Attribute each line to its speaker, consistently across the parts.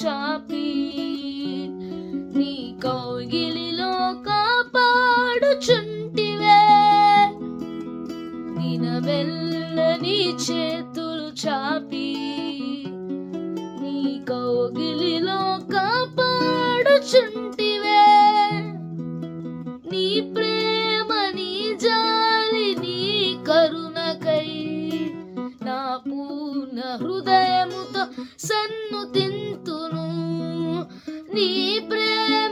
Speaker 1: చాపి నీ కౌగిలిలో కాపాడుచుంటివే దినమెల్ల చేతులు చాపి నీ కౌగిలిలో కాపాడుచుంటివే నీ ప్రేమ నీ జాలి నీ కరుణకై హృదయముతో సన్ను తింతును. నీ ప్రేమ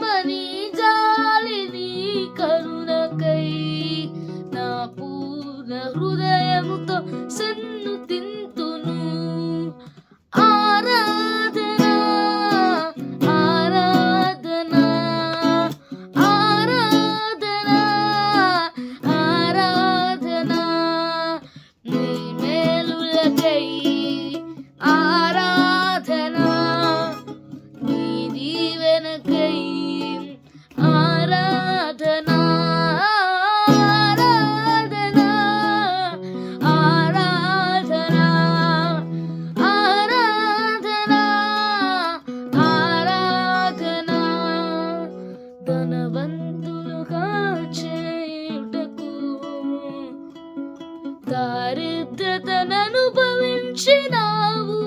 Speaker 1: దారిద్రతననుభవించినావు.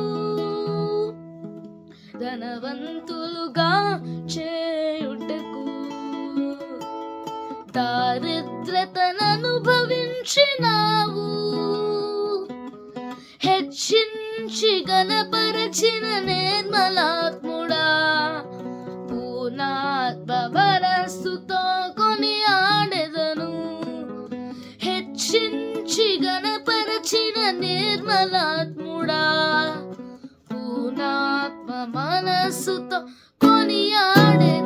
Speaker 1: ధనవంతులుగా చేయుటకు దారిద్రతననుభవించినావు. హెచ్చించి గణపరచిన నిర్మలాత్ముడా. కనపరచిన నిర్మలాత్ముడా. పూర్ణాత్మ మనస్సుతో కొనియాడే